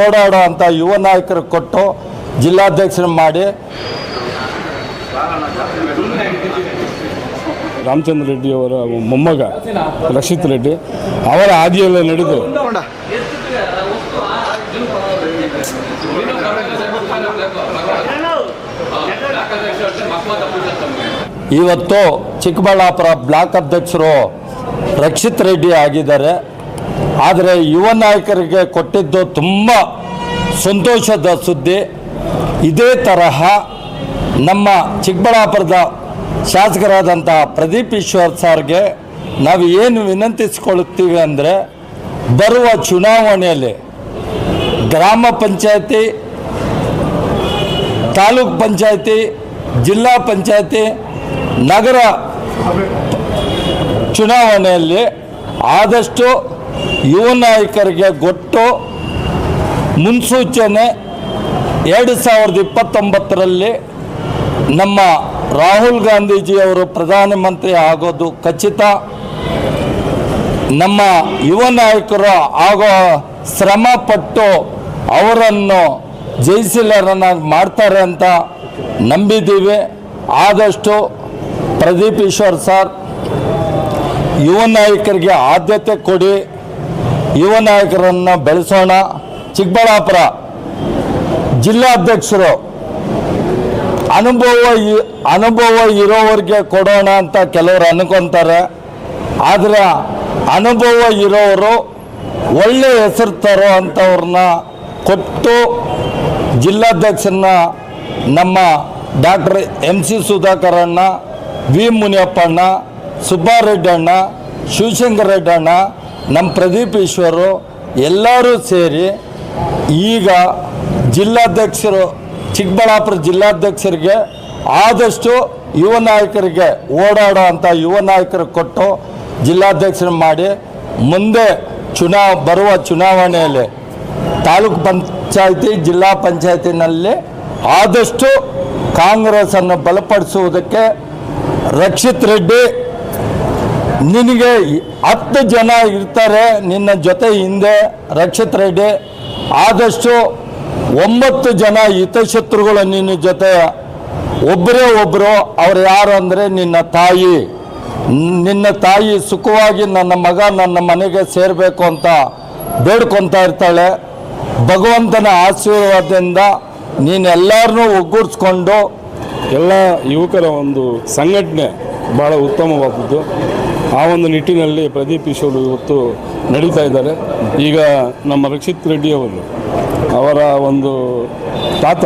ಓಡಾಡೋ ಅಂತ ಯುವ ನಾಯಕರು ಕೊಟ್ಟು ಜಿಲ್ಲಾಧ್ಯಕ್ಷರು ಮಾಡಿ. ರಾಮಚಂದ್ರ ರೆಡ್ಡಿ ಅವರ ಮೊಮ್ಮಗ ರಕ್ಷಿತ್ ರೆಡ್ಡಿ ಅವರ ಹಾದಿಯಲ್ಲೇ ನಡೆದು. ಇವತ್ತು ಚಿಕ್ಕಬಳ್ಳಾಪುರ ಬ್ಲಾಕ್ ಅಧ್ಯಕ್ಷರು ರಕ್ಷಿತ್ ರೆಡ್ಡಿ ಆಗಿದ್ದಾರೆ. ಆದರೆ ಯುವ ನಾಯಕರಿಗೆ ಕೊಟ್ಟಿದ್ದು ತುಂಬ ಸಂತೋಷದ ಸುದ್ದಿ. ಇದೇ ತರಹ ನಮ್ಮ ಚಿಕ್ಕಬಳ್ಳಾಪುರದ ಶಾಸಕರಾದಂಥ ಪ್ರದೀಪ್ ಈಶ್ವರ್ ಸರ್ಗೆ ನಾವು ಏನು ವಿನಂತಿಸಿಕೊಳ್ಳುತ್ತೀವಿ ಅಂದರೆ, ಬರುವ ಚುನಾವಣೆಯಲ್ಲಿ ಗ್ರಾಮ ಪಂಚಾಯತಿ, ತಾಲೂಕ್ ಪಂಚಾಯತಿ, ಜಿಲ್ಲಾ ಪಂಚಾಯತಿ, ನಗರ ಚುನಾವಣೆಯಲ್ಲಿ ಆದಷ್ಟು ಯುವ ನಾಯಕರಿಗೆ ಗೊತ್ತು. ಮುನ್ಸೂಚನೆ ಎರಡು ಸಾವಿರದ ಇಪ್ಪತ್ತೊಂಬತ್ತರಲ್ಲಿ ನಮ್ಮ ರಾಹುಲ್ ಗಾಂಧೀಜಿಯವರು ಪ್ರಧಾನಮಂತ್ರಿ ಆಗೋದು ಖಚಿತ. ನಮ್ಮ ಯುವ ನಾಯಕರು ಆಗೋ ಶ್ರಮ ಪಟ್ಟು ಅವರನ್ನು ಜಯಿಸಿಲರನ್ನಾಗಿ ಮಾಡ್ತಾರೆ ಅಂತ ನಂಬಿದ್ದೀವಿ. ಆದಷ್ಟು ಪ್ರದೀಪ್ ಈಶ್ವರ್ ಸರ್, ಯುವ ನಾಯಕರಿಗೆ ಆದ್ಯತೆ ಕೊಡಿ. ಯುವ ನಾಯಕರನ್ನು ಬೆಳೆಸೋಣ. ಚಿಕ್ಕಬಳ್ಳಾಪುರ ಜಿಲ್ಲಾಧ್ಯಕ್ಷರು, ಅನುಭವ ಅನುಭವ ಇರೋವ್ರಿಗೆ ಕೊಡೋಣ ಅಂತ ಕೆಲವರು ಅನ್ಕೊಂತಾರೆ. ಆದರೆ ಅನುಭವ ಇರೋರು ಒಳ್ಳೆ ಹೆಸರು ತರೋ ಅಂಥವ್ರನ್ನ ಕೊಟ್ಟು ಜಿಲ್ಲಾಧ್ಯಕ್ಷರನ್ನ ನಮ್ಮ ಡಾಕ್ಟರ್ ಎಂ ಸಿ ಸುಧಾಕರಣ್ಣ, ವಿ ಮುನಿಯಪ್ಪಣ್ಣ ಸುಬ್ಬಾರೆಡ್ಡಣ್ಣ ಶಿವಶಂಕರ ರೆಡ್ಡಣ್ಣ ನಮ್ಮ ಪ್ರದೀಪ್ ಈಶ್ವರು ಎಲ್ಲರೂ ಸೇರಿ ಈಗ ಜಿಲ್ಲಾಧ್ಯಕ್ಷರು, ಚಿಕ್ಕಬಳ್ಳಾಪುರ ಜಿಲ್ಲಾಧ್ಯಕ್ಷರಿಗೆ ಆದಷ್ಟು ಯುವ ನಾಯಕರಿಗೆ ಓಡಾಡೋ ಅಂಥ ಯುವ ನಾಯಕರು ಕೊಟ್ಟು ಜಿಲ್ಲಾಧ್ಯಕ್ಷರ ಮಾಡಿ ಮುಂದೆ ಚುನಾ, ಬರುವ ಚುನಾವಣೆಯಲ್ಲಿ ತಾಲೂಕು ಪಂಚಾಯತಿ, ಜಿಲ್ಲಾ ಪಂಚಾಯತಿನಲ್ಲಿ ಆದಷ್ಟು ಕಾಂಗ್ರೆಸ್ಸನ್ನು ಬಲಪಡಿಸುವುದಕ್ಕೆ ರಕ್ಷಿತ್ ರೆಡ್ಡಿ ನಿನಗೆ ಹತ್ತು ಜನ ಇರ್ತಾರೆ, ನಿನ್ನ ಜೊತೆ ಹಿಂದೆ ರಕ್ಷಿತ್ ರೆಡ್ಡಿ. ಆದಷ್ಟು ಒಂಬತ್ತು ಜನ ಹಿತಶತ್ರುಗಳು ನಿನ್ನ ಜೊತೆ. ಒಬ್ಬರೇ ಒಬ್ಬರು ಅವ್ರು ಯಾರು ಅಂದರೆ ನಿನ್ನ ತಾಯಿ. ನಿನ್ನ ತಾಯಿ ಸುಖವಾಗಿ ನನ್ನ ಮಗ ನನ್ನ ಮನೆಗೆ ಸೇರಬೇಕು ಅಂತ ಬೇಡ್ಕೊತಾ ಇರ್ತಾಳೆ. ಭಗವಂತನ ಆಶೀರ್ವಾದದಿಂದ ನೀನೆಲ್ಲರನ್ನೂ ಒಗ್ಗೂಡಿಸ್ಕೊಂಡು ಎಲ್ಲ ಯುವಕರ ಒಂದು ಸಂಘಟನೆ. ಭಾಳ ಉತ್ತಮವಾದದ್ದು. ಆ ಒಂದು ನಿಟ್ಟಿನಲ್ಲಿ ಪ್ರದೀಪ್ ಈಶ್ವರು ಇವತ್ತು ನಡೀತಾ ಇದ್ದಾರೆ. ಈಗ ನಮ್ಮ ರಕ್ಷಿತ್ ರೆಡ್ಡಿ ಅವರು ಒಂದು ತಾತ,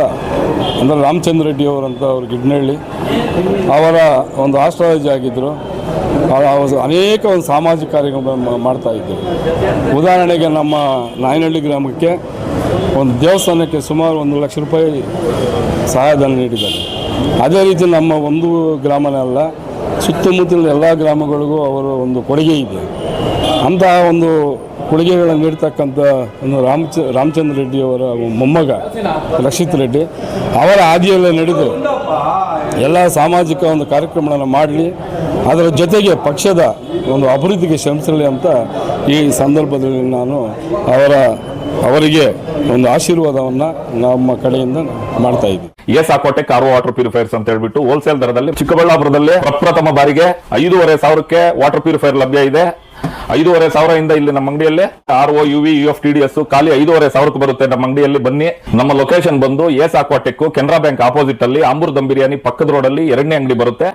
ಅಂದರೆ ರಾಮಚಂದ್ರ ರೆಡ್ಡಿ ಅವರಂತ ಅವರು ಗಿಡ್ನಹಳ್ಳಿ, ಅವರ ಒಂದು ಆಸ್ಟ್ರಾಲಜಿ ಆಗಿದ್ದರು ಅನೇಕ ಒಂದು ಸಾಮಾಜಿಕ ಕಾರ್ಯಕ್ರಮ ಮಾಡ್ತಾ ಇದ್ದರು. ಉದಾಹರಣೆಗೆ ನಮ್ಮ ನಾಯನಹಳ್ಳಿ ಗ್ರಾಮಕ್ಕೆ ಒಂದು ದೇವಸ್ಥಾನಕ್ಕೆ ಸುಮಾರು ಒಂದು ಲಕ್ಷ ರೂಪಾಯಿ ಸಹಾಯಧನ ನೀಡಿದ್ದಾರೆ. ಅದೇ ರೀತಿ ನಮ್ಮ ಒಂದು ಗ್ರಾಮನೇ ಅಲ್ಲ ಸುತ್ತಮುತ್ತಲಿನ ಎಲ್ಲ ಗ್ರಾಮಗಳಿಗೂ ಅವರ ಒಂದು ಕೊಡುಗೆ ಇದೆ. ಅಂತಹ ಒಂದು ಕೊಡುಗೆಗಳನ್ನು ನೀಡ್ತಕ್ಕಂಥ ಒಂದು ರಾಮಚ ರಾಮಚಂದ್ರ ರೆಡ್ಡಿ ಅವರ ಮೊಮ್ಮಗ ರಕ್ಷಿತ್ ರೆಡ್ಡಿ, ಅವರ ಹಾದಿಯಲ್ಲೇ ನಡೆದು ಎಲ್ಲ ಸಾಮಾಜಿಕ ಒಂದು ಕಾರ್ಯಕ್ರಮಗಳನ್ನು ಮಾಡಲಿ, ಅದರ ಜೊತೆಗೆ ಪಕ್ಷದ ಒಂದು ಅಭಿವೃದ್ಧಿಗೆ ಶ್ರಮಿಸಲಿ ಅಂತ ಈ ಸಂದರ್ಭದಲ್ಲಿ ನಾನು ಅವರ ಅವರಿಗೆ ಒಂದು ಆಶೀರ್ವಾದವನ್ನ ನಮ್ಮ ಕಡೆಯಿಂದ ಮಾಡ್ತಾ ಇದ್ದೀವಿ. ಎಸ್ ಆಕೋಟೆ ಕಾರ್ ವಾಟರ್ ಪ್ಯೂರಿಫೈರ್ಸ್ ಅಂತ ಹೇಳ್ಬಿಟ್ಟು ಹೋಲ್ಸೇಲ್ ದರದಲ್ಲಿ ಚಿಕ್ಕಬಳ್ಳಾಪುರದಲ್ಲಿ ಪ್ರಪ್ರಥಮ ಬಾರಿಗೆ ಐದೂವರೆ ಸಾವಿರಕ್ಕೆ ವಾಟರ್ ಪ್ಯೂರಿಫೈರ್ ಲಭ್ಯ ಇದೆ. ಐದೂವರೆ ಸಾವಿರದಿಂದ ಇಲ್ಲಿ ನಮ್ಮ ಅಂಗಡಿಯಲ್ಲಿ R O U V U F T D S ಖಾಲಿ ಐದೂವರೆ ಸಾವಿರಕ್ಕೆ ಬರುತ್ತೆ ನಮ್ಮ ಅಂಗಡಿಯಲ್ಲಿ. ಬನ್ನಿ. ನಮ್ಮ ಲೊಕೇಶನ್ ಬಂದು S Aquatech Canara bank opposite ಅಲ್ಲಿ ಆಂಬೂರ್ ದಮ್ ಬಿರಿಯಾನಿ ಪಕ್ಕದ ರೋಡ್ ಅಲ್ಲಿ ಎರಡನೇ ಅಂಗಡಿ ಬರುತ್ತೆ.